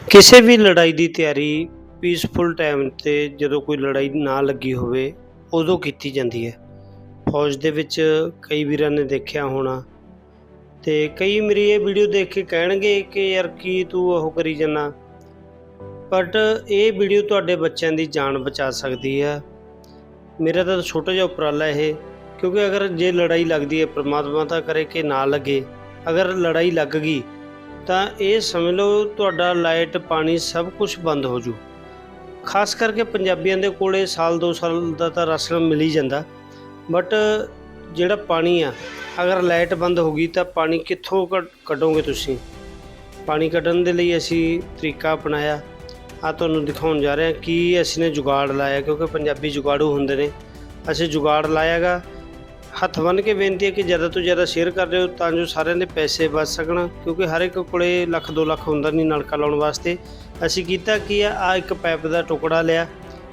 ਕਿਸੇ ਵੀ ਲੜਾਈ ਦੀ ਤਿਆਰੀ ਪੀਸਫੁਲ ਟਾਈਮ ਤੇ ਜਦੋਂ ਕੋਈ ਲੜਾਈ ਨਾ ਲੱਗੀ ਹੋਵੇ, ਉਦੋਂ ਕੀਤੀ ਜਾਂਦੀ ਹੈ। ਫੌਜ ਦੇ ਵਿੱਚ ਕਈ ਵੀਰਾਂ ਨੇ ਦੇਖਿਆ ਹੋਣਾ ਤੇ ਕਈ ਮੇਰੀ ਇਹ ਵੀਡੀਓ ਦੇਖ ਕੇ ਕਹਿਣਗੇ ਕਿ ਯਾਰ ਕੀ ਤੂੰ ਉਹ ਕਰੀ ਜਾਂਦਾ ਬਟ ਇਹ ਵੀਡੀਓ ਤੁਹਾਡੇ ਬੱਚਿਆਂ ਦੀ ਜਾਨ ਬਚਾ ਸਕਦੀ ਹੈ। ਮੇਰਾ ਤਾਂ ਛੋਟਾ ਜਿਹਾ ਉਪਰਾਲਾ ਇਹ, ਕਿਉਂਕਿ ਅਗਰ ਜੇ ਲੜਾਈ ਲੱਗਦੀ ਹੈ, ਪ੍ਰਮਾਤਮਾ ਤਾਂ ਕਰੇ ਕਿ ਨਾ ਲੱਗੇ। ਅਗਰ ਲੜਾਈ ਲੱਗ ਗਈ ਤਾਂ ਇਹ ਸਮਝ ਲਓ ਤੁਹਾਡਾ ਲਾਈਟ, ਪਾਣੀ ਸਭ ਕੁਝ ਬੰਦ ਹੋ ਜੂ। ਖਾਸ ਕਰਕੇ ਪੰਜਾਬੀਆਂ ਦੇ ਕੋਲੇ ਸਾਲ, ਦੋ ਸਾਲ ਦਾ ਤਾਂ ਰਾਸ਼ਨ ਮਿਲ ਹੀ ਜਾਂਦਾ। ਬਟ ਜਿਹੜਾ ਪਾਣੀ ਆ, ਅਗਰ ਲਾਈਟ ਬੰਦ ਹੋ ਗਈ ਤਾਂ ਪਾਣੀ ਕਿੱਥੋਂ ਕੱਢ- ਕੱਢੋਗੇ ਤੁਸੀਂ? ਪਾਣੀ ਕੱਢਣ ਦੇ ਲਈ ਅਸੀਂ ਤਰੀਕਾ ਅਪਣਾਇਆ। ਆ ਤੁਹਾਨੂੰ ਦਿਖਾਉਣ ਜਾ ਰਹੇ ਹਾਂ ਕਿ ਅਸੀਂ ਨੇ ਜੁਗਾੜ ਲਾਇਆ ਕਿਉਂਕਿ ਪੰਜਾਬੀ ਜੁਗਾੜੂ ਹੁੰਦੇ ਨੇ। ਅਸੀਂ ਜੁਗਾੜ ਲਾਇਆਗਾ ਹੱਥ ਬੰਨ ਕੇ ਬੇਨਤੀ ਹੈ ਕਿ ਜ਼ਿਆਦਾ ਤੋਂ ਜ਼ਿਆਦਾ ਸ਼ੇਅਰ ਕਰ ਦਿਓ ਤਾਂ ਜੋ ਸਾਰਿਆਂ ਦੇ ਪੈਸੇ ਬਚ ਸਕਣ, ਕਿਉਂਕਿ ਹਰ ਇੱਕ ਕੋਲੇ ਲੱਖ 2 ਲੱਖ ਹੁੰਦਾ ਨਹੀਂ ਨਲਕਾ ਲਾਉਣ ਵਾਸਤੇ। ਅਸੀਂ ਕੀਤਾ ਕੀ ਆ ਆ ਇੱਕ ਪਾਈਪ ਦਾ ਟੁਕੜਾ ਲਿਆ।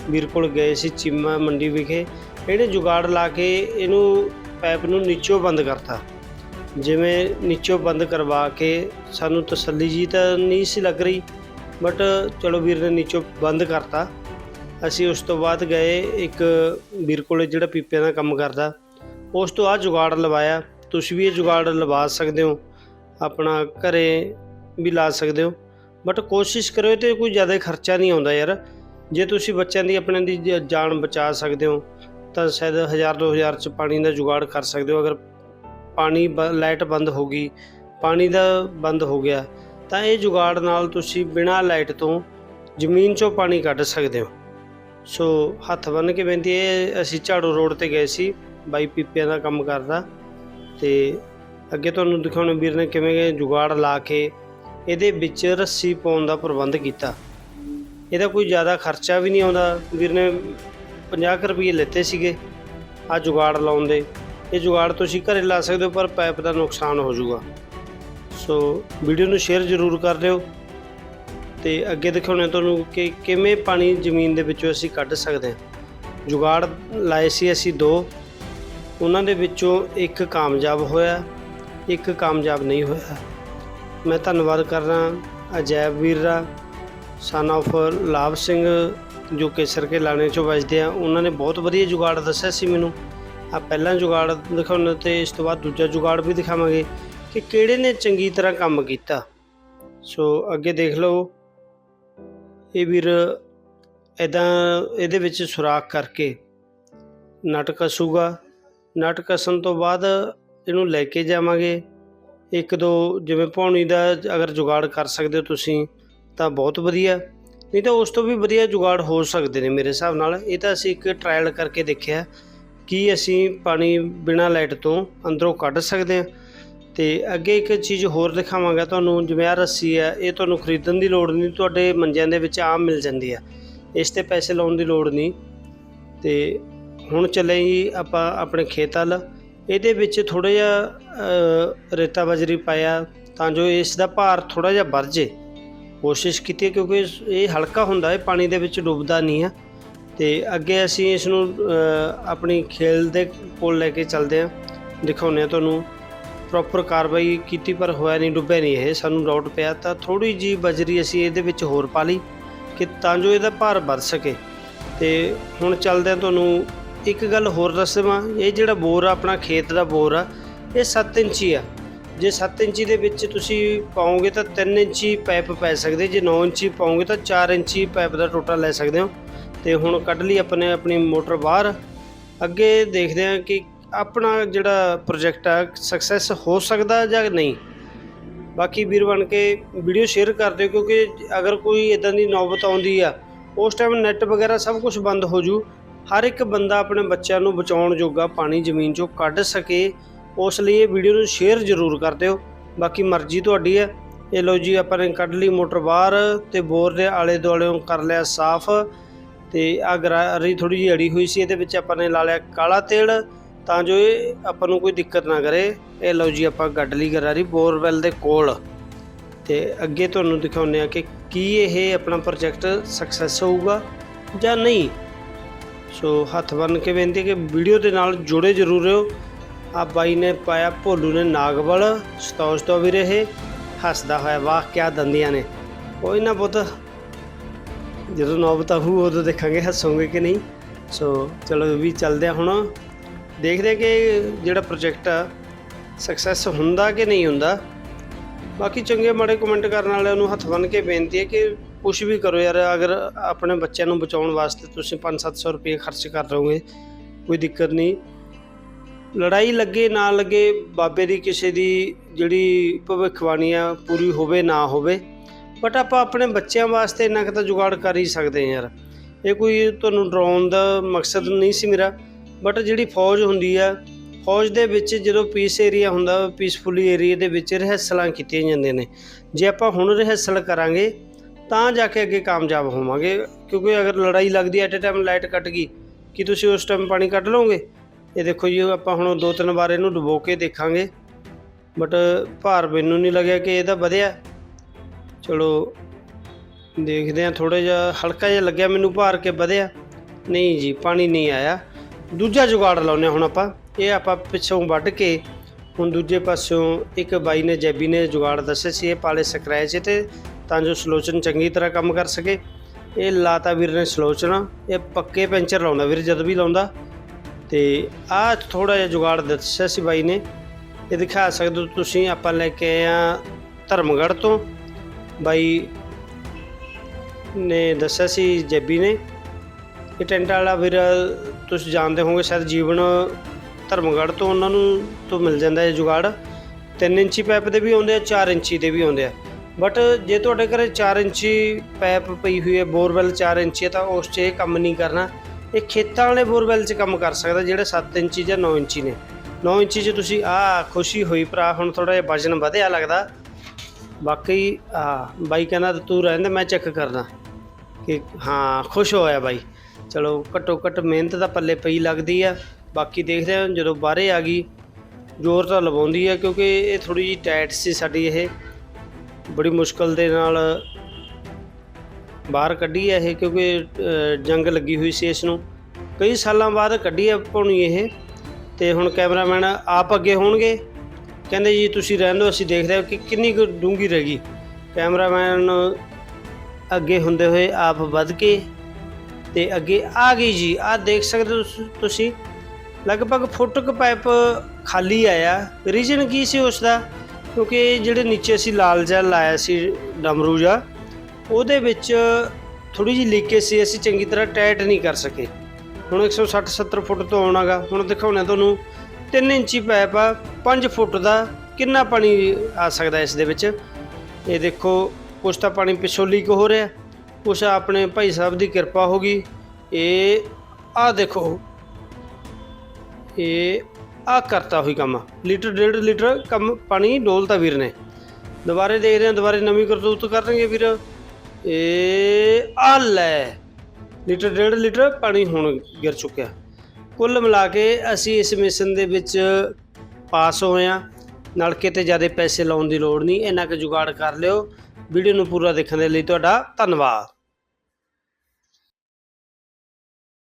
ਵੀਰ ਕੋਲ ਗਏ ਸੀ ਚੀਮਾ ਮੰਡੀ ਵਿਖੇ। ਇਹਨੇ ਜੁਗਾੜ ਲਾ ਕੇ ਇਹਨੂੰ ਪਾਈਪ ਨੂੰ ਨੀਚੋਂ ਬੰਦ ਕਰਤਾ। ਜਿਵੇਂ ਨੀਚੋਂ ਬੰਦ ਕਰਵਾ ਕੇ ਸਾਨੂੰ ਤਸੱਲੀ ਜੀ ਤਾਂ ਨਹੀਂ ਸੀ ਲੱਗ ਰਹੀ ਬਟ ਚਲੋ ਵੀਰ ਨੇ ਨੀਚੋਂ ਬੰਦ ਕਰਤਾ। ਅਸੀਂ ਉਸ ਤੋਂ ਬਾਅਦ ਗਏ ਇੱਕ ਵੀਰ ਕੋਲੇ ਜਿਹੜਾ ਪੀਪਿਆਂ ਦਾ ਕੰਮ ਕਰਦਾ। ਉਸ ਤੋਂ ਆ ਜੁਗਾੜ ਲਵਾਇਆ। ਤੁਸੀਂ ਵੀ ਇਹ ਜੁਗਾੜ ਲਵਾ ਸਕਦੇ ਹੋ। ਆਪਣਾ ਘਰੇ ਵੀ ਲਾ ਸਕਦੇ ਹੋ। ਬਟ ਕੋਸ਼ਿਸ਼ ਕਰਿਓ ਤੇ ਕੋਈ ਜ਼ਿਆਦਾ ਖਰਚਾ ਨਹੀਂ ਆਉਂਦਾ ਯਾਰ। ਜੇ ਤੁਸੀਂ ਬੱਚਿਆਂ ਦੀ, ਆਪਣੇ ਦੀ ਜਾਨ ਬਚਾ ਸਕਦੇ ਹੋ, ਤਾਂ ਸ਼ਾਇਦ 1000 2000 ਚ ਪਾਣੀ ਦਾ ਜੁਗਾੜ ਕਰ ਸਕਦੇ ਹੋ। ਅਗਰ ਪਾਣੀ ਬ- ਲਾਈਟ ਬੰਦ ਹੋ ਗਈ, ਪਾਣੀ ਦਾ ਬੰਦ ਹੋ ਗਿਆ, ਤਾਂ ਇਹ ਜੁਗਾੜ ਨਾਲ ਤੁਸੀਂ ਬਿਨਾਂ ਲਾਈਟ ਤੋਂ ਜ਼ਮੀਨ 'ਚੋਂ ਪਾਣੀ ਕੱਢ ਸਕਦੇ ਹੋ। ਸੋ ਹੱਥ ਬੰਨ ਕੇ ਬੇਨਤੀ ਇਹ ਅਸੀਂ ਝਾੜੂ ਰੋਡ ਤੇ ਗਏ ਸੀ। ਬਾਈ ਪੀਪਿਆਂ ਦਾ ਕੰਮ ਕਰਦਾ। ਤੇ ਅੱਗੇ ਤੁਹਾਨੂੰ ਦਿਖਾਉਣੇ ਵੀਰ ਨੇ ਕਿਵੇਂ ਜੁਗਾੜ ਲਾ ਕੇ ਇਹਦੇ ਵਿੱਚ ਰੱਸੀ ਪਾਉਣ ਦਾ ਪ੍ਰਬੰਧ ਕੀਤਾ। ਇਹਦਾ ਕੋਈ ਜ਼ਿਆਦਾ ਖਰਚਾ ਵੀ ਨਹੀਂ ਆਉਂਦਾ। ਵੀਰ ਨੇ 50 ਰੁਪਏ ਲੈਤੇ ਸੀਗੇ ਆ ਜੁਗਾੜ ਲਾਉਣ ਦੇ। ਇਹ ਜੁਗਾੜ ਤੁਸੀਂ ਘਰੇ ਲਾ ਸਕਦੇ ਹੋ, ਪਰ ਪਾਈਪ ਦਾ ਨੁਕਸਾਨ ਹੋ ਜਾਊਗਾ। ਸੋ ਵੀਡੀਓ ਨੂੰ ਸ਼ੇਅਰ ਜ਼ਰੂਰ ਕਰ ਦਿਓ। ਤੇ ਅੱਗੇ ਦਿਖਾਉਣੇ ਤੁਹਾਨੂੰ ਕਿ ਕਿਵੇਂ ਪਾਣੀ ਜ਼ਮੀਨ ਦੇ ਵਿੱਚੋਂ ਅਸੀਂ ਕੱਢ ਸਕਦੇ ਹਾਂ। ਜੁਗਾੜ ਲਾਏ ਸੀ ਅਸੀਂ ਦੋ। ਉਹਨਾਂ ਦੇ ਵਿੱਚੋਂ ਇੱਕ ਕਾਮਯਾਬ ਹੋਇਆ, ਇੱਕ ਕਾਮਯਾਬ ਨਹੀਂ ਹੋਇਆ। ਮੈਂ ਧੰਨਵਾਦ ਕਰਦਾ ਅਜੈਬ ਵੀਰ ਸਨ ਆਫ ਲਾਭ ਸਿੰਘ, ਜੋ ਕੇਸਰ ਕੇ ਲਾਣੇ ਚੋਂ ਵੱਜਦੇ ਆ। ਉਹਨਾਂ ਨੇ ਬਹੁਤ ਵਧੀਆ ਜੁਗਾੜ ਦੱਸਿਆ ਸੀ ਮੈਨੂੰ। ਆ ਪਹਿਲਾਂ ਜੁਗਾੜ ਦਿਖਾਉਣ ਤੇ ਇਸ ਤੋਂ ਬਾਅਦ ਦੂਜਾ ਜੁਗਾੜ ਵੀ ਦਿਖਾਵਾਂਗੇ ਕਿ ਕਿਹੜੇ ਨੇ ਚੰਗੀ ਤਰ੍ਹਾਂ ਕੰਮ ਕੀਤਾ। ਸੋ ਅੱਗੇ ਦੇਖ ਲਓ। ਇਹ ਵੀਰ ਇਦਾਂ ਇਹਦੇ ਵਿੱਚ ਸੁਰਾਖ ਕਰਕੇ ਨਟ ਕੱਸੂਗਾ ਨਟ ਕੱਸਣ ਤੋਂ ਬਾਅਦ ਇਹਨੂੰ ਲੈ ਕੇ ਜਾਵਾਂਗੇ। ਇੱਕ ਦੋ ਜਿਵੇਂ ਪੌਣੀ ਦਾ ਅਗਰ ਜੁਗਾੜ ਕਰ ਸਕਦੇ ਹੋ ਤੁਸੀਂ, ਤਾਂ ਬਹੁਤ ਵਧੀਆ। ਨਹੀਂ ਤਾਂ ਉਸ ਤੋਂ ਵੀ ਵਧੀਆ ਜੁਗਾੜ ਹੋ ਸਕਦੇ ਨੇ ਮੇਰੇ ਹਿਸਾਬ ਨਾਲ। ਇਹ ਤਾਂ ਅਸੀਂ ਇੱਕ ਟ੍ਰਾਇਲ ਕਰਕੇ ਦੇਖਿਆ ਕਿ ਅਸੀਂ ਪਾਣੀ ਬਿਨਾਂ ਲਾਈਟ ਤੋਂ ਅੰਦਰੋਂ ਕੱਢ ਸਕਦੇ ਹਾਂ। ਤੇ ਅੱਗੇ ਇੱਕ ਚੀਜ਼ ਹੋਰ ਦਿਖਾਵਾਂਗਾ ਤੁਹਾਨੂੰ, ਜਿਵੇਂ ਆਹ ਰੱਸੀ ਹੈ ਇਹ ਤੁਹਾਨੂੰ ਖਰੀਦਣ ਦੀ ਲੋੜ ਨਹੀਂ, ਤੁਹਾਡੇ ਮੰਜਿਆਂ ਦੇ ਵਿੱਚ ਆਮ ਮਿਲ ਜਾਂਦੀ ਹੈ ਇਸ ਤੇ ਪੈਸੇ ਲਾਉਣ ਦੀ ਲੋੜ ਨਹੀਂ। ਤੇ ਹੁਣ ਚੱਲੇ ਜੀ ਆਪਾਂ ਆਪਣੇ ਖੇਤ ਵੱਲ। ਇਹਦੇ ਵਿੱਚ ਥੋੜਾ ਜਿਹਾ ਰੇਤਾ ਬਜਰੀ ਪਾਇਆ, ਤਾਂ ਜੋ ਇਸ ਦਾ ਭਾਰ ਥੋੜਾ ਜਿਹਾ ਵੱਧ ਜੇ। ਕੋਸ਼ਿਸ਼ ਕੀਤੀ ਕਿਉਂਕਿ ਇਹ ਹਲਕਾ ਹੁੰਦਾ ਹੈ, ਪਾਣੀ ਦੇ ਵਿੱਚ ਡੁੱਬਦਾ ਨਹੀਂ ਹੈ। ਤੇ ਅੱਗੇ ਅਸੀਂ ਇਸ ਨੂੰ ਆਪਣੀ ਖੇਲ ਦੇ ਕੋਲ ਲੈ ਕੇ ਚੱਲਦੇ ਹਾਂ। ਦਿਖਾਉਂਦੇ ਹਾਂ ਤੁਹਾਨੂੰ। ਪ੍ਰੋਪਰ ਕਾਰਵਾਈ ਕੀਤੀ ਪਰ ਹੋਇਆ ਨਹੀਂ, ਡੁੱਬਿਆ ਨਹੀਂ ਇਹ। ਸਾਨੂੰ ਡਾਊਟ ਪਿਆ ਤਾਂ ਥੋੜੀ ਜੀ ਬਜਰੀ ਅਸੀਂ ਇਹਦੇ ਵਿੱਚ ਹੋਰ ਪਾ ਲਈ ਕਿ ਤਾਂ ਜੋ ਇਹਦਾ ਭਾਰ ਵੱਧ ਸਕੇ। ਤੇ ਹੁਣ ਚੱਲਦੇ ਹਾਂ ਤੁਹਾਨੂੰ ਇੱਕ ਗੱਲ ਹੋਰ ਦੱਸ ਦੇਵਾਂ ਇਹ ਜਿਹੜਾ ਬੋਰ ਆ, ਆਪਣਾ ਖੇਤ ਦਾ ਬੋਰ ਆ, ਇਹ 7 ਇੰਚੀ ਆ। ਜੇ 7 ਇੰਚੀ ਦੇ ਵਿੱਚ ਤੁਸੀਂ ਪਾਓਗੇ ਤਾਂ 3 ਇੰਚੀ ਪਾਈਪ ਪੈ ਸਕਦੇ, ਜੇ 9 ਇੰਚੀ ਪਾਓਗੇ ਤਾਂ 4 ਇੰਚੀ ਪਾਈਪ ਦਾ ਟੋਟਾ ਲੈ ਸਕਦੇ ਹੋ। ਤੇ ਹੁਣ ਕੱਢ ਲਈ ਆਪਣੇ, ਆਪਣੀ ਮੋਟਰ ਬਾਹਰ। ਅੱਗੇ ਦੇਖਦੇ ਹਾਂ ਕਿ ਆਪਣਾ ਜਿਹੜਾ ਪ੍ਰੋਜੈਕਟ ਆ, ਸਕਸੈਸ ਹੋ ਸਕਦਾ ਜਾਂ ਨਹੀਂ। ਬਾਕੀ ਵੀਰ ਬਣ ਕੇ ਵੀਡੀਓ ਸ਼ੇਅਰ ਕਰ ਦਿਓ, ਕਿਉਂਕਿ ਅਗਰ ਕੋਈ ਇਦਾਂ ਦੀ ਨੌਬਤ ਆਉਂਦੀ ਆ, ਉਸ ਟਾਈਮ ਨੈੱਟ ਵਗੈਰਾ ਸਭ ਕੁਝ ਬੰਦ ਹੋ ਜੂ। ਹਰ ਇੱਕ ਬੰਦਾ ਆਪਣੇ ਬੱਚਿਆਂ ਨੂੰ ਬਚਾਉਣ ਜੋਗਾ ਪਾਣੀ ਜ਼ਮੀਨ 'ਚੋਂ ਕੱਢ ਸਕੇ, ਉਸ ਲਈ ਇਹ ਵੀਡੀਓ ਨੂੰ ਸ਼ੇਅਰ ਜ਼ਰੂਰ ਕਰ ਦਿਓ। ਬਾਕੀ ਮਰਜ਼ੀ ਤੁਹਾਡੀ ਹੈ। ਇਹ ਲਓ ਜੀ, ਆਪਾਂ ਨੇ ਕੱਢ ਲਈ ਮੋਟਰ ਬਾਹਰ ਤੇ ਬੋਰ ਦੇ ਆਲੇ ਦੁਆਲੇ ਕਰ ਲਿਆ ਸਾਫ਼ ਤੇ ਆ ਗਰਾਰੀ ਥੋੜੀ ਜਿਹੀ ਅੜੀ ਹੋਈ ਸੀ, ਇਹਦੇ ਵਿੱਚ ਆਪਾਂ ਨੇ ਲਾ ਲਿਆ ਕਾਲਾ ਤੇਲ। ਤਾਂ ਜੋ ਇਹ ਆਪਾਂ ਨੂੰ ਕੋਈ ਦਿੱਕਤ ਨਾ ਕਰੇ। ਇਹ ਲਓ ਜੀ, ਆਪਾਂ ਗੱਡ ਲਈ ਗਰਾਰੀ ਬੋਰਵੈਲ ਦੇ ਕੋਲ। ਤੇ ਅੱਗੇ ਤੁਹਾਨੂੰ ਦਿਖਾਉਂਦੇ ਆ ਕਿ ਕੀ ਇਹ ਆਪਣਾ ਪ੍ਰੋਜੈਕਟ ਸਕਸੈਸ ਹੋਊਗਾ ਜਾਂ ਨਹੀਂ। ਸੋ ਹੱਥ ਬੰਨ ਕੇ ਬੇਨਤੀ ਕਿ ਵੀਡੀਓ ਦੇ ਨਾਲ ਜੁੜੇ ਜ਼ਰੂਰ ਰਹੋ। ਆ ਬਾਈ ਨੇ ਪਾਇਆ ਭੋਲੂ ਨੇ ਨਾਗਵਲ, ਸਤੌਜ ਤੋਂ ਵੀ ਰਹੇ, ਹੱਸਦਾ ਹੋਇਆ ਵਾਹ, ਕਿਆ ਦੰਦੀਆਂ ਨੇ। ਕੋਈ ਨਾ ਪੁੱਤ ਜਦੋਂ ਨੌਬਤ ਆਊ, ਉਦੋਂ ਦੇਖਾਂਗੇ ਹੱਸੋਗੇ ਕਿ ਨਹੀਂ। ਸੋ ਚਲੋ ਵੀ ਚੱਲਦੇ ਆ ਹੁਣ। ਦੇਖਦੇ ਕਿ ਜਿਹੜਾ ਪ੍ਰੋਜੈਕਟ ਆ ਸਕਸੈਸ ਹੁੰਦਾ ਕਿ ਨਹੀਂ ਹੁੰਦਾ। ਬਾਕੀ ਚੰਗੇ ਮਾੜੇ ਕਮੈਂਟ ਕਰਨ ਵਾਲਿਆਂ ਨੂੰ ਹੱਥ ਬੰਨ੍ਹ ਕੇ ਬੇਨਤੀ ਹੈ ਕਿ ਕੁਛ ਵੀ ਕਰੋ ਯਾਰ, ਅਗਰ ਆਪਣੇ ਬੱਚਿਆਂ ਨੂੰ ਬਚਾਉਣ ਵਾਸਤੇ ਤੁਸੀਂ 5-700 ਰੁਪਏ ਖਰਚ ਕਰ ਰਹੋਗੇ, ਕੋਈ ਦਿੱਕਤ ਨਹੀਂ। ਲੜਾਈ ਲੱਗੇ ਨਾ ਲੱਗੇ, ਬਾਬੇ ਦੀ ਕਿਸੇ ਦੀ ਜਿਹੜੀ ਭਵਿੱਖਬਾਣੀ ਆ, ਪੂਰੀ ਹੋਵੇ ਨਾ ਹੋਵੇ ਬਟ ਆਪਾਂ ਆਪਣੇ ਬੱਚਿਆਂ ਵਾਸਤੇ ਇੰਨਾ ਕੁ ਤਾਂ ਜੁਗਾੜ ਕਰ ਹੀ ਸਕਦੇ ਹਾਂ ਯਾਰ। ਇਹ ਕੋਈ ਤੁਹਾਨੂੰ ਡਰਾਉਣ ਦਾ ਮਕਸਦ ਨਹੀਂ ਸੀ ਮੇਰਾ ਬਟ ਜਿਹੜੀ ਫੌਜ ਹੁੰਦੀ ਆ, ਫੌਜ ਦੇ ਵਿੱਚ ਜਦੋਂ ਪੀਸ ਏਰੀਆ ਹੁੰਦਾ ਪੀਸਫੁਲੀ ਏਰੀਆ ਦੇ ਵਿੱਚ ਰਿਹਰਸਲਾਂ ਕੀਤੀਆਂ ਜਾਂਦੀਆਂ ਨੇ। ਜੇ ਆਪਾਂ ਹੁਣ ਰਿਹਰਸਲ ਕਰਾਂਗੇ ਤਾਂ ਜਾ ਕੇ ਅੱਗੇ ਕਾਮਯਾਬ ਹੋਵਾਂਗੇ, ਕਿਉਂਕਿ ਅਗਰ ਲੜਾਈ ਲੱਗਦੀ ਐਟ ਅ ਟਾਈਮ ਲਾਈਟ ਕੱਟ ਗਈ, ਕੀ ਤੁਸੀਂ ਉਸ ਟਾਈਮ ਪਾਣੀ ਕੱਢ ਲਓਗੇ? ਇਹ ਦੇਖੋ ਜੀ ਆਪਾਂ ਹੁਣ ਦੋ ਤਿੰਨ ਵਾਰ ਇਹਨੂੰ ਡੁਬੋ ਕੇ ਦੇਖਾਂਗੇ। ਬਟ ਭਾਰ ਮੈਨੂੰ ਨਹੀਂ ਲੱਗਿਆ ਕਿ ਇਹਦਾ ਵਧਿਆ। ਚਲੋ, ਦੇਖਦੇ ਆ ਥੋੜਾ ਜਿਹਾ, ਹਲਕਾ ਜਿਹਾ ਲੱਗਿਆ ਮੈਨੂੰ ਭਾਰ ਕੇ ਵਧਿਆ। ਨਹੀਂ ਜੀ, ਪਾਣੀ ਨਹੀਂ ਆਇਆ। ਦੂਜਾ ਜੁਗਾੜ ਲਾਉਂਦੇ ਹਾਂ ਹੁਣ ਆਪਾਂ। ਇਹ ਆਪਾਂ ਪਿੱਛੋਂ ਵੱਢ ਕੇ, ਹੁਣ ਦੂਜੇ ਪਾਸਿਓਂ ਇੱਕ ਬਾਈ ਨੇ ਜੈਬੀ ਨੇ ਜੁਗਾੜ ਦੱਸਿਆ ਸੀ, ਇਹ ਪਾਲੇ ਸਕ੍ਰੈਚ ਤੇ ਤਾਂ ਜੋ ਸਲੋਚਨ ਚੰਗੀ ਤਰ੍ਹਾਂ ਕੰਮ ਕਰ ਸਕੇ। ਇਹ ਲਾਤਾ ਵੀਰ ਨੇ ਸਲੋਚਨਾ। ਇਹ ਪੱਕੇ ਪੈਂਚਰ ਲਾਉਂਦਾ ਵੀਰ, ਜਦ ਵੀ ਲਾਉਂਦਾ। ਤੇ ਆਹ ਥੋੜਾ ਜਿਹਾ ਜੁਗਾੜ ਦੱਸਿਆ ਸੀ ਬਾਈ ਨੇ। ਇਹ ਦਿਖਾ ਸਕਦੇ ਹੋ ਤੁਸੀਂ, ਆਪਾਂ ਲੈ ਕੇ ਆਏ ਆ ਧਰਮਗੜ੍ਹ ਤੋਂ। ਬਾਈ ਨੇ ਦੱਸਿਆ ਸੀ ਜੇਬੀ ਨੇ। ਇਹ ਟੈਂਟ ਵਾਲਾ ਵੀਰ, ਤੁਸੀਂ ਜਾਣਦੇ ਹੋਵੋਗੇ, ਸ਼ਾਇਦ ਜੀਵਨ ਧਰਮਗੜ੍ਹ ਤੋਂ ਉਹਨਾਂ ਨੂੰ, ਤੋਂ ਮਿਲ ਜਾਂਦਾ ਹੈ ਜੁਗਾੜ। 3 ਇੰਚੀ ਪਾਈਪ ਦੇ ਵੀ ਆਉਂਦੇ ਆ 4 ਇੰਚੀ ਦੇ ਵੀ ਆਉਂਦੇ ਆ। ਬਟ ਜੇ ਤੁਹਾਡੇ ਘਰੇ 4 ਇੰਚੀ ਪੈਪ ਪਈ ਹੋਈ ਹੈ, ਬੋਰਵੈਲ 4 ਇੰਚੀ ਹੈ, ਤਾਂ ਉਸ 'ਚ ਇਹ ਕੰਮ ਨਹੀਂ ਕਰਨਾ। ਇਹ ਖੇਤਾਂ ਵਾਲੇ ਬੋਰਵੈਲ 'ਚ ਕੰਮ ਕਰ ਸਕਦਾ, ਜਿਹੜੇ 7 ਇੰਚੀ ਜਾਂ 9 ਇੰਚੀ ਨੇ। 9 ਇੰਚੀ 'ਚ ਤੁਸੀਂ, ਆ, ਖੁਸ਼ੀ ਹੋਈ ਭਰਾ, ਹੁਣ ਥੋੜਾ ਜਿਹਾ ਵਜਨ ਵਧਿਆ ਲੱਗਦਾ। ਬਾਕੀ, ਆ, ਬਾਈ ਕਹਿੰਦਾ, ਤੂੰ ਰਹਿੰਦਾ ਮੈਂ ਚੈੱਕ ਕਰਦਾ। ਕਿ, ਹਾਂ, ਖੁਸ਼ ਹੋਇਆ ਬਾਈ। ਚਲੋ, ਘੱਟੋ ਘੱਟ ਮਿਹਨਤ ਦਾ ਪੱਲੇ ਪਈ ਲੱਗਦੀ ਆ। ਬਾਕੀ ਦੇਖਦੇ ਹਾਂ, ਜਦੋਂ ਬਾਹਰੇ ਆ ਗਈ, ਜ਼ੋਰ ਤਾਂ ਲਵਾਉਂਦੀ ਆ, ਕਿਉਂਕਿ ਇਹ ਥੋੜੀ ਜਿਹੀ ਟਾਈਟ ਸੀ ਸਾਡੀ ਇਹ। ਬੜੀ ਮੁਸ਼ਕਲ ਦੇ ਨਾਲ ਬਾਹਰ ਕੱਢੀ ਹੈ ਇਹ, ਕਿਉਂਕਿ ਜੰਗ ਲੱਗੀ ਹੋਈ ਸੀ ਇਸ ਨੂੰ। ਕਈ ਸਾਲਾਂ ਬਾਅਦ ਕੱਢੀ ਹੈ ਪਾਉਣੀ ਇਹ ਤੇ ਹੁਣ ਕੈਮਰਾਮੈਨ ਆਪ ਅੱਗੇ ਹੋਣਗੇ। ਕਹਿੰਦੇ ਜੀ, ਤੁਸੀਂ ਰਹਿਣ ਦਿਓ, ਅਸੀਂ ਦੇਖਦੇ ਹਾਂ ਕਿ ਕਿੰਨੀ ਕੁ ਡੂੰਗੀ ਰਹਿ ਗਈ। ਕੈਮਰਾਮੈਨ ਅੱਗੇ ਹੁੰਦੇ ਹੋਏ ਆਪ ਵੱਧ ਕੇ ਤੇ ਅੱਗੇ ਆ ਗਈ ਜੀ। ਆ ਦੇਖ ਸਕਦੇ ਹੋ ਤੁਸੀਂ। ਲਗਭਗ ਫੁੱਟ ਕੁ ਪਾਈਪ ਖਾਲੀ ਆਇਆ। ਰੀਜਨ ਕੀ ਸੀ ਉਸ ਦਾ? ਕਿਉਂਕਿ ਜਿਹੜੇ ਨੀਚੇ ਅਸੀਂ ਲਾਲ ਜਿਹਾ ਲਾਇਆ ਸੀ ਡਮਰੂ ਜਿਹਾ, ਉਹਦੇ ਵਿੱਚ ਥੋੜੀ ਜਿਹੀ ਲੀਕੇਜ ਸੀ, ਅਸੀਂ ਚੰਗੀ ਤਰ੍ਹਾਂ ਟਾਈਟ ਨਹੀਂ ਕਰ ਸਕੇ। ਹੁਣ 160 70 ਫੁੱਟ ਤੋਂ ਆਉਣਾਗਾ ਹੁਣ ਦਿਖਾਉਣਾ ਤੁਹਾਨੂੰ 3 ਇੰਚੀ ਪਾਈਪ ਆ 5 ਫੁੱਟ ਦਾ ਕਿੰਨਾ ਪਾਣੀ ਆ ਸਕਦਾ ਇਸ ਦੇ ਵਿੱਚ? ਇਹ ਦੇਖੋ ਕੁਛ ਤਾਂ ਪਾਣੀ ਪਿੱਛੋਂ ਲੀਕ ਹੋ ਰਿਹਾ। ਕੁਛ ਆਪਣੇ ਭਾਈ ਸਾਹਿਬ ਦੀ ਕਿਰਪਾ ਹੋ ਗਈ। ਇਹ ਆ ਦੇਖੋ। ਇਹ ਆ ਕਰਤਾ ਹੋਈ ਕੰਮ। ਲੀਟਰ ਡੇਢ ਲੀਟਰ ਕੰਮ ਪਾਣੀ ਡੋਲਤਾ ਵੀਰ ਨੇ। ਦੁਬਾਰੇ ਦੇਖਦੇ ਹਾਂ, ਦੁਬਾਰੇ ਨਵੀਂ ਕਰਤੂਤ ਕਰਨਗੇ ਵੀਰ। ਇਹ ਆ ਲੈ। ਲੀਟਰ ਡੇਢ ਲੀਟਰ ਪਾਣੀ ਹੁਣ ਗਿਰ ਚੁੱਕਿਆ। ਕੁੱਲ ਮਿਲਾ ਕੇ ਅਸੀਂ ਇਸ ਮਿਸ਼ਨ ਦੇ ਵਿੱਚ ਪਾਸ ਹੋਏ ਹਾਂ। ਨਲਕੇ ਤੇ ਜ਼ਿਆਦਾ ਪੈਸੇ ਲਾਉਣ ਦੀ ਲੋੜ ਨਹੀਂ, ਇੰਨਾ ਕੁ ਜੁਗਾੜ ਕਰ ਲਿਓ। ਵੀਡੀਓ ਨੂੰ ਪੂਰਾ ਦੇਖਣ ਦੇ ਲਈ ਤੁਹਾਡਾ ਧੰਨਵਾਦ।